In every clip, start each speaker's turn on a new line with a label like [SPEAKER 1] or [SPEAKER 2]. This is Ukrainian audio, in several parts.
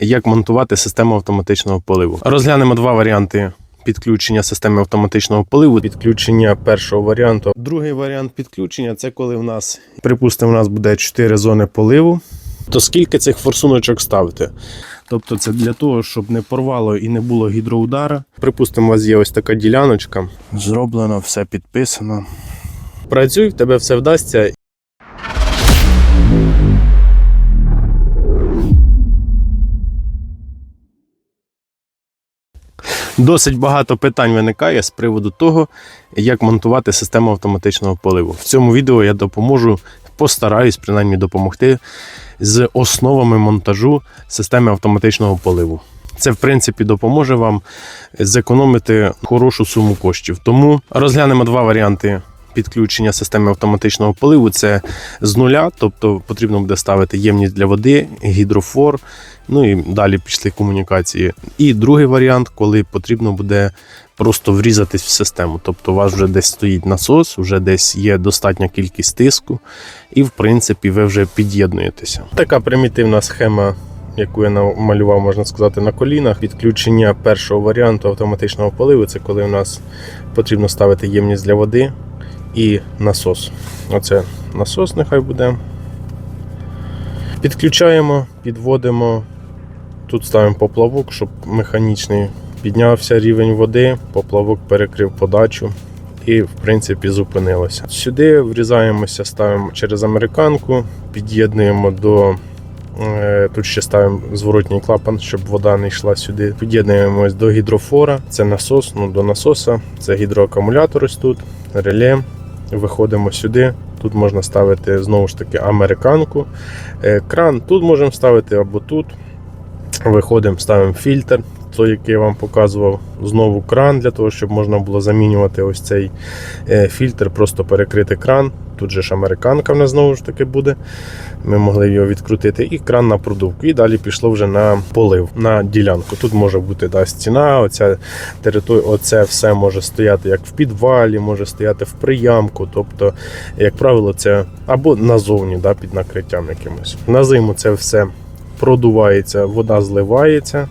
[SPEAKER 1] як монтувати систему автоматичного поливу. Розглянемо два варіанти. Підключення системи автоматичного поливу, підключення першого варіанту. Другий варіант підключення це коли в нас, припустимо, у нас буде 4 зони поливу. То скільки цих форсуночок ставити? Тобто це для того, щоб не порвало і не було гідроудара. Припустимо, у вас є ось така діляночка. Зроблено, все підписано. Працюй, в тебе все вдасться. Досить багато питань виникає з приводу того, як монтувати систему автоматичного поливу. В цьому відео я допоможу, постараюсь принаймні допомогти з основами монтажу системи автоматичного поливу. Це, в принципі, допоможе вам зекономити хорошу суму коштів. Тому розглянемо два варіанти підключення системи автоматичного поливу. Це з нуля, тобто потрібно буде ставити ємність для води, гідрофор, ну і далі пішли комунікації. І другий варіант, коли потрібно буде просто врізатись в систему. Тобто у вас вже десь стоїть насос, вже десь є достатня кількість тиску, і в принципі ви вже під'єднуєтеся. Така примітивна схема. Яку я намалював, можна сказати, на колінах. Підключення першого варіанту автоматичного поливу це коли у нас потрібно ставити ємність для води і насос. Оце насос нехай буде. Підключаємо, підводимо. Тут ставимо поплавок, щоб механічний піднявся рівень води, поплавок перекрив подачу і, в принципі, зупинилося. Сюди врізаємося, ставимо через американку, під'єднуємо до. е, Тут ще ставимо зворотній клапан, щоб вода не йшла сюди. Під'єднуємось до гідрофора, це насос, ну до насоса, це гідроакумулятор ось тут, реле. Виходимо сюди. Тут можна ставити знову ж таки американку. Е, Кран тут можемо ставити або тут. Виходимо, ставимо фільтр, той, який я вам показував. Знову кран для того, щоб можна було замінювати ось цей е, фільтр, просто перекрити кран. Тут же ж американка в нас знову ж таки буде. Ми могли його відкрутити. І кран на продувку. І далі пішло вже на полив, на ділянку. Тут може бути да, стіна, оця територія, оце все може стояти як в підвалі, може стояти в приямку. Тобто, як правило, це або назовні да, під накриттям якимось. На зиму це все продувається, вода зливається.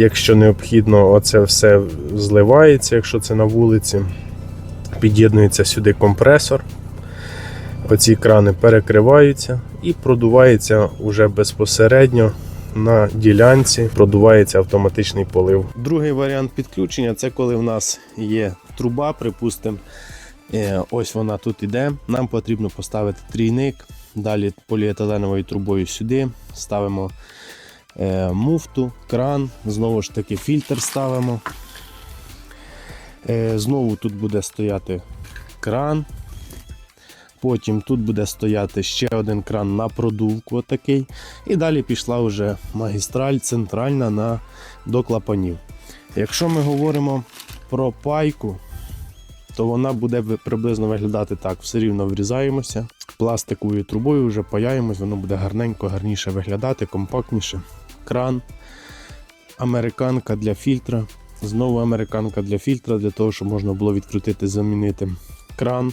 [SPEAKER 1] Якщо необхідно, оце все зливається, якщо це на вулиці. Під'єднується сюди компресор. Оці крани перекриваються і продувається уже безпосередньо на ділянці, продувається автоматичний полив. Другий варіант підключення це коли в нас є труба, припустимо. Е, Ось вона тут іде. Нам потрібно поставити трійник. Далі поліетиленовою трубою сюди ставимо муфту, кран, знову ж таки фільтр ставимо. Е, Знову тут буде стояти кран. Потім тут буде стояти ще один кран на продувку отакий. І далі пішла вже магістраль центральна на, до клапанів. Якщо ми говоримо про пайку, то вона буде приблизно виглядати так. Все рівно врізаємося пластиковою трубою, вже паяємось, воно буде гарненько, гарніше виглядати, компактніше. Кран, американка для фільтра. Знову американка для фільтра, для того, щоб можна було відкрутити, замінити кран.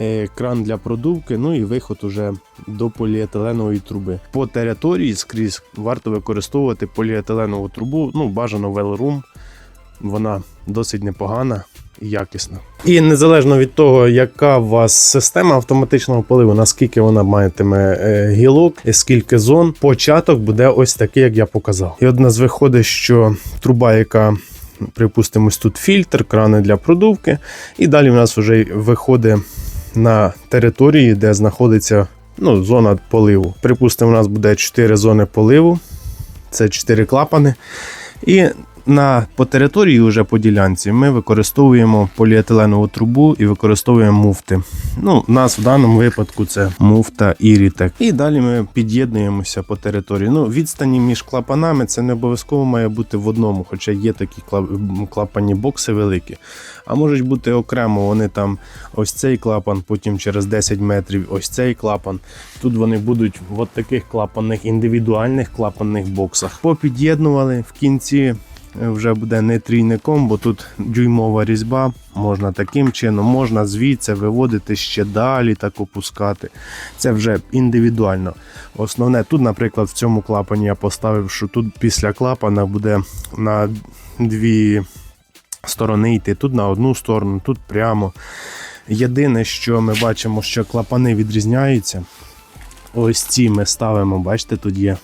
[SPEAKER 1] е, Кран для продувки, ну і виход уже до поліетиленової труби. По території скрізь варто використовувати поліетиленову трубу, ну бажано Велрум. Вона досить непогана і якісна. І незалежно від того, яка у вас система автоматичного поливу, наскільки вона матиме е, гілок, і скільки зон, початок буде ось такий, як я показав. І от у нас виходить, що труба, яка припустимо, тут фільтр, крани для продувки, і далі в нас вже виходить на території, де знаходиться ну, зона поливу. Припустимо, у нас буде 4 зони поливу, це 4 клапани. І на, по території, вже по ділянці, ми використовуємо поліетиленову трубу і використовуємо муфти. Ну, у нас в даному випадку це муфта Ірітек. І далі ми під'єднуємося по території. Ну, відстані між клапанами це не обов'язково має бути в одному, хоча є такі кла- клапанні бокси великі. А можуть бути окремо, вони там ось цей клапан, потім через 10 метрів ось цей клапан. Тут вони будуть в таких клапанних індивідуальних клапанних боксах. Попід'єднували в кінці вже буде не трійником, бо тут дюймова різьба. Можна таким чином, можна звідси виводити ще далі, так опускати. Це вже індивідуально. Основне, тут, наприклад, в цьому клапані я поставив, що тут після клапана буде на дві сторони йти. Тут на одну сторону, тут прямо. Єдине, що ми бачимо, що клапани відрізняються. Ось ці ми ставимо, бачите, тут є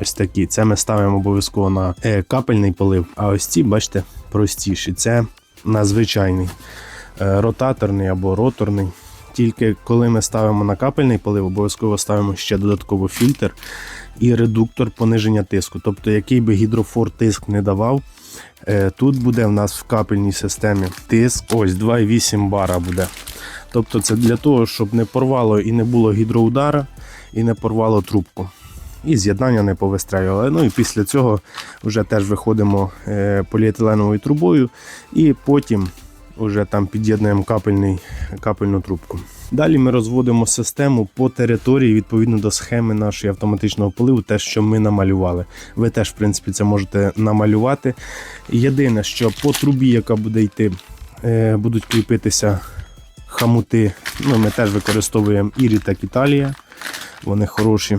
[SPEAKER 1] ось такі. Це ми ставимо обов'язково на е, капельний полив, а ось ці, бачите, простіші. Це на звичайний е, ротаторний або роторний. Тільки коли ми ставимо на капельний полив, обов'язково ставимо ще додатково фільтр і редуктор пониження тиску. Тобто, який би гідрофор тиск не давав, е, тут буде в нас в капельній системі тиск ось 2,8 бара буде. Тобто це для того, щоб не порвало і не було гідроудара, і не порвало трубку. І з'єднання не повистрелювало. Ну і після цього вже теж виходимо е, поліетиленовою трубою, і потім вже там під'єднуємо капельний, капельну трубку. Далі ми розводимо систему по території відповідно до схеми нашої автоматичного поливу, те, що ми намалювали. Ви теж, в принципі, це можете намалювати. Єдине, що по трубі, яка буде йти, е, будуть кріпитися хамути. Ну, Ми теж використовуємо Ірі та Італія. Вони хороші.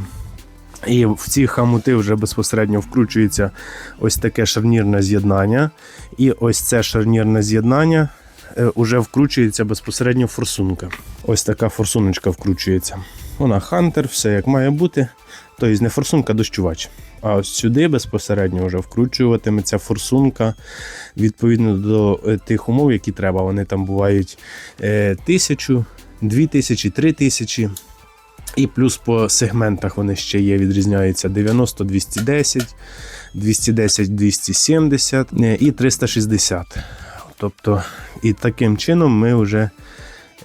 [SPEAKER 1] І в ці хамути вже безпосередньо вкручується ось таке шарнірне з'єднання. І ось це шарнірне з'єднання е, уже вкручується безпосередньо форсунка. Ось така форсуночка вкручується. Вона хантер, все як має бути. Тобто не форсунка, а дощувач. А ось сюди безпосередньо вже вкручуватиметься форсунка відповідно до е, тих умов, які треба. Вони там бувають е, тисячу, дві тисячі, три тисячі. І плюс по сегментах вони ще є, відрізняються 90, 210, 210, 270 е, і 360. Тобто, і таким чином ми вже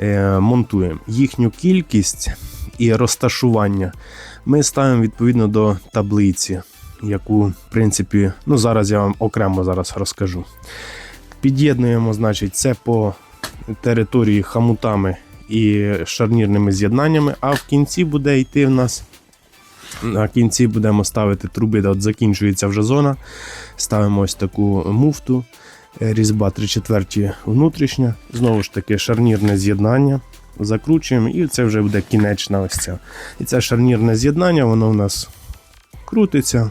[SPEAKER 1] е, монтуємо їхню кількість і розташування. Ми ставимо відповідно до таблиці, яку, в принципі, ну зараз я вам окремо зараз розкажу. Під'єднуємо, значить, це по території хамутами і шарнірними з'єднаннями, а в кінці буде йти в нас. На кінці будемо ставити труби, от закінчується вже зона. Ставимо ось таку муфту, різьба 3 четверті внутрішня. Знову ж таки, шарнірне з'єднання. Закручуємо, і це вже буде кінечна ось ця. І це шарнірне з'єднання, воно у нас крутиться.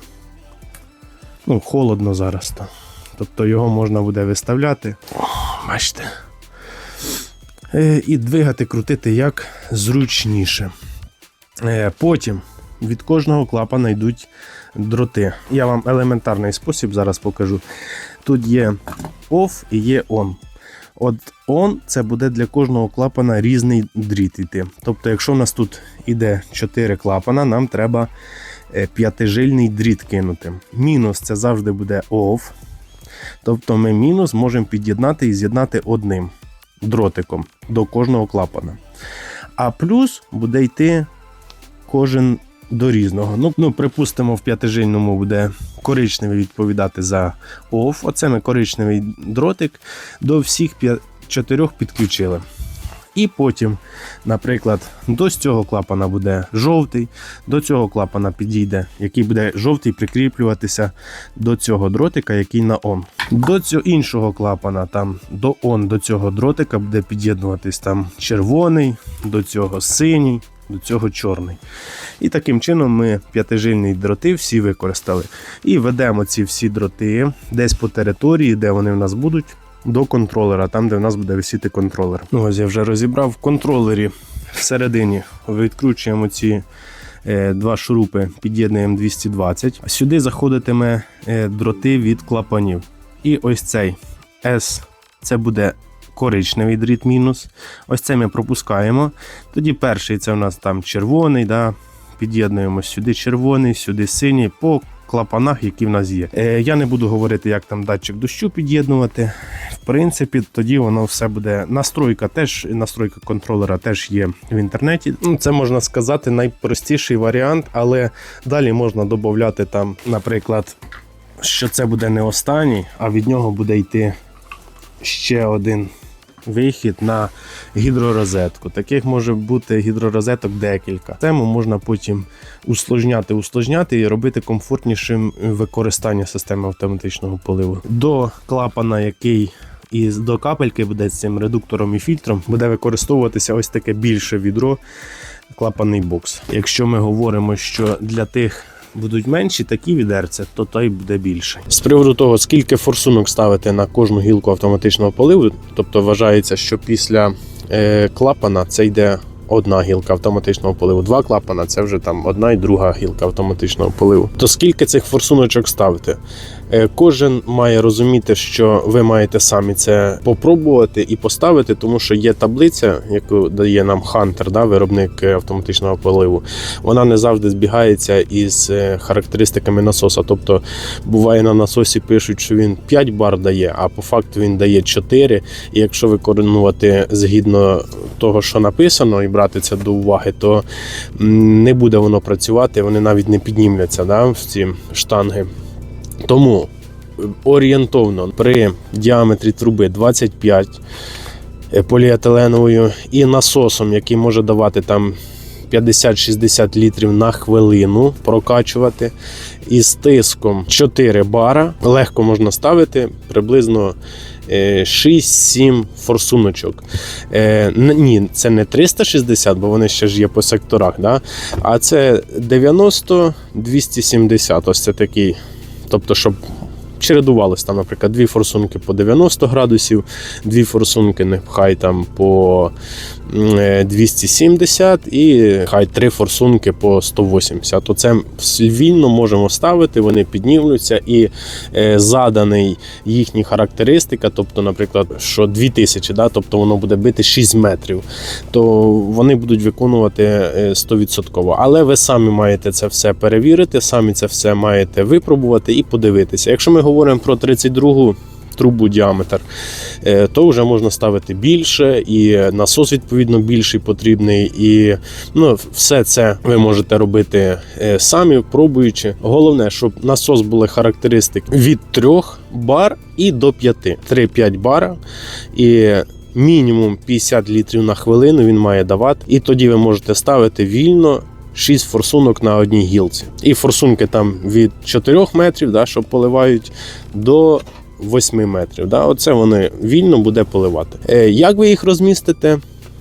[SPEAKER 1] Ну, холодно зараз. То. Тобто його можна буде виставляти. О, бачите. Е, і двигати, крутити як зручніше. Е, Потім від кожного клапана йдуть дроти. Я вам елементарний спосіб зараз покажу. Тут є OFF і є ON. От ON це буде для кожного клапана різний дріт йти. Тобто, якщо в нас тут іде 4 клапана, нам треба е, п'ятижильний дріт кинути. Мінус це завжди буде OFF. Тобто ми мінус можемо під'єднати і з'єднати одним дротиком до кожного клапана. А плюс буде йти кожен до різного. Ну, ну припустимо, в п'ятижильному буде коричневий відповідати за ОФ. Оце ми коричневий дротик до всіх чотирьох підключили. І потім, наприклад, до цього клапана буде жовтий, до цього клапана підійде, який буде жовтий прикріплюватися до цього дротика, який на он. До цього іншого клапана, там до он, до цього дротика буде під'єднуватись там червоний, до цього синій, до цього чорний. І таким чином ми п'ятижильні дроти всі використали. І ведемо ці всі дроти десь по території, де вони в нас будуть до контролера, там, де в нас буде висіти контролер. Ну, ось я вже розібрав в контролері всередині. Відкручуємо ці е, два шурупи, під'єднуємо 220. Сюди заходитиме е, дроти від клапанів. І ось цей S це буде коричневий дріт мінус. Ось це ми пропускаємо. Тоді перший це у нас там червоний. Да? Під'єднуємо сюди червоний, сюди синій. по клапанах, які в нас є. Е, я не буду говорити, як там датчик дощу під'єднувати. В принципі, тоді воно все буде. Настройка теж, настройка контролера теж є в інтернеті. Ну, Це можна сказати найпростіший варіант, але далі можна додати там, наприклад, що це буде не останній, а від нього буде йти ще один вихід на гідророзетку. Таких може бути гідророзеток декілька. Тему можна потім усложняти, усложняти і робити комфортнішим використання системи автоматичного поливу. До клапана, який і до капельки буде з цим редуктором і фільтром, буде використовуватися ось таке більше відро, клапанний бокс. Якщо ми говоримо, що для тих будуть менші такі відерця, то той буде більше. З приводу того, скільки форсунок ставити на кожну гілку автоматичного поливу, тобто вважається, що після е, клапана це йде. Одна гілка автоматичного поливу, два клапана це вже там одна і друга гілка автоматичного поливу. То скільки цих форсуночок ставити? Е, Кожен має розуміти, що ви маєте самі це попробувати і поставити, тому що є таблиця, яку дає нам Hunter, да, виробник е, автоматичного поливу. Вона не завжди збігається із е, характеристиками насоса. Тобто буває на насосі пишуть, що він 5 бар дає, а по факту він дає 4. І якщо виконувати згідно того, що написано, і брати це до уваги, то не буде воно працювати, вони навіть не піднімляться да, в ці штанги. Тому е, орієнтовно при діаметрі труби 25 е, поліетиленовою і насосом, який може давати там 50-60 літрів на хвилину прокачувати. І з тиском 4 бара легко можна ставити приблизно е, 6-7 форсуночок. Е, Ні, це не 360, бо вони ще ж є по секторах. Да? А це 90-270. Ось це такий. Тобто, щоб чередувалось там, наприклад, дві форсунки по 90 градусів, дві форсунки нехай там по е, 270 і хай три форсунки по 180. Оце вільно можемо ставити, вони піднімуться і е, заданий їхні характеристика, тобто, наприклад, що 2000, да, тобто воно буде бити 6 метрів, то вони будуть виконувати е, 100%. Але ви самі маєте це все перевірити, самі це все маєте випробувати і подивитися. Якщо ми говоримо про 32 трубу діаметр, е, то вже можна ставити більше, і насос відповідно більший потрібний. І ну, все це ви можете робити е, самі, пробуючи. Головне, щоб насос були характеристик від 3 бар і до 5. 3-5 бара. І мінімум 50 літрів на хвилину він має давати. І тоді ви можете ставити вільно. 6 форсунок на одній гілці. І форсунки там від 4 метрів, да, що поливають, до 8 метрів. Да, оце вони вільно буде поливати. Е, як ви їх розмістите?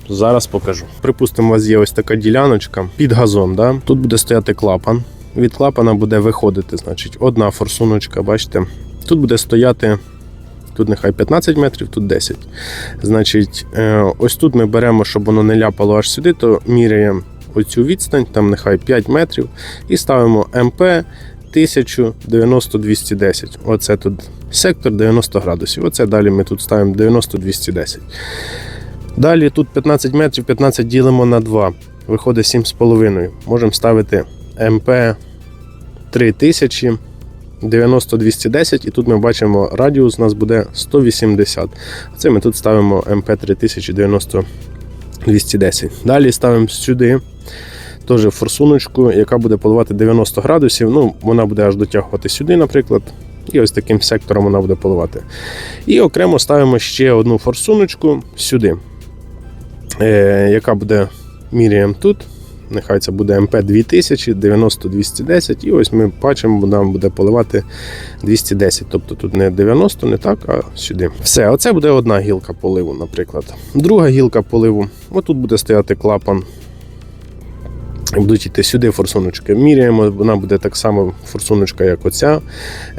[SPEAKER 1] Зараз покажу. Припустимо, у вас є ось така діляночка під газон. Да? Тут буде стояти клапан. Від клапана буде виходити, значить, одна форсуночка, бачите. Тут буде стояти. Тут нехай 15 метрів, тут 10. Значить, е, ось тут ми беремо, щоб воно не ляпало аж сюди, то міряємо оцю відстань, там нехай 5 метрів, і ставимо МП 1090-210. Оце тут сектор 90 градусів. Оце далі ми тут ставимо 90-210. Далі тут 15 метрів, 15 ділимо на 2. Виходить 7,5. Можемо ставити МП 3000. 90-210, і тут ми бачимо радіус у нас буде 180. Це ми тут ставимо МП 3000 90-210. Далі ставимо сюди теж форсуночку, яка буде поливати 90 градусів. Ну, вона буде аж дотягувати сюди, наприклад. І ось таким сектором вона буде поливати. І окремо ставимо ще одну форсуночку сюди, е, яка буде міряємо тут. Нехай це буде МП 2000, 90-210. І ось ми бачимо, нам буде поливати 210. Тобто тут не 90, не так, а сюди. Все, оце буде одна гілка поливу, наприклад. Друга гілка поливу. Отут буде стояти клапан. Будуть йти сюди форсуночки. Міряємо, вона буде так само форсуночка, як оця.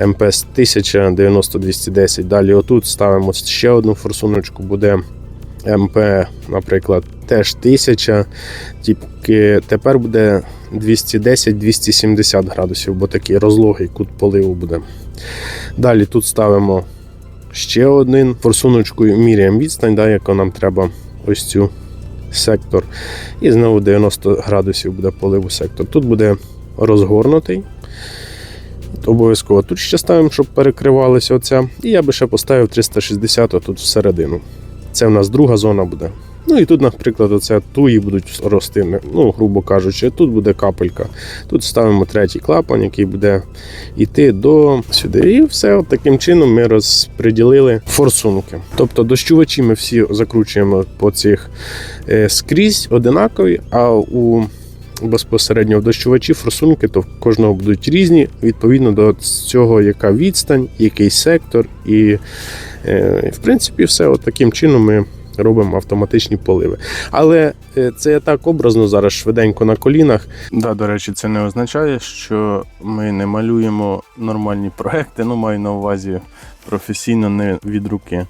[SPEAKER 1] МПС 1000, 90-210. Далі отут ставимо ще одну форсуночку, буде МП, наприклад, теж 1000. Тільки тепер буде 210-270 градусів, бо такий розлогий кут поливу буде. Далі тут ставимо ще один форсуночку, міряємо відстань, да, яку нам треба ось цю сектор. І знову 90 градусів буде поливу сектор. Тут буде розгорнутий. Обов'язково тут ще ставимо, щоб перекривалася оця. І я би ще поставив 360 тут всередину. Це в нас друга зона буде. Ну і тут, наприклад, оце туї будуть рости, ну, грубо кажучи, тут буде капелька. Тут ставимо третій клапан, який буде йти до сюди. І все таким чином ми розподілили форсунки. Тобто дощувачі ми всі закручуємо по цих е, скрізь одинакові, а у безпосередньо в дощувачі форсунки, то в кожного будуть різні, відповідно до цього, яка відстань, який сектор. І, в принципі, все от таким чином ми робимо автоматичні поливи. Але е, це так образно зараз швиденько на колінах. Да, до речі, це не означає, що ми не малюємо нормальні проекти. Ну, маю на увазі професійно, не від руки.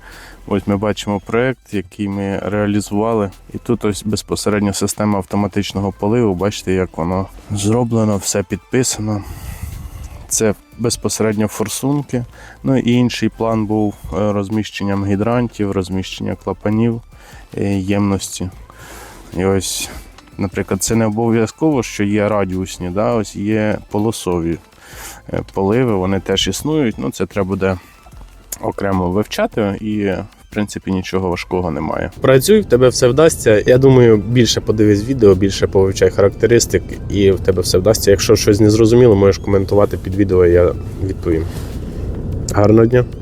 [SPEAKER 1] Ось ми бачимо проект, який ми реалізували. І тут ось безпосередньо система автоматичного поливу. Бачите, як воно зроблено, все підписано. Це безпосередньо форсунки. Ну і інший план був е, розміщенням гідрантів, розміщення клапанів е, ємності. І ось, наприклад, це не обов'язково, що є радіусні, да? ось є полосові е, поливи, вони теж існують. Ну, це треба буде окремо вивчати і. Принципі, нічого важкого немає. Працюй, в тебе все вдасться. Я думаю, більше подивись відео, більше повивчай характеристик, і в тебе все вдасться. Якщо щось не зрозуміло, можеш коментувати під відео, я відповім. Гарного дня!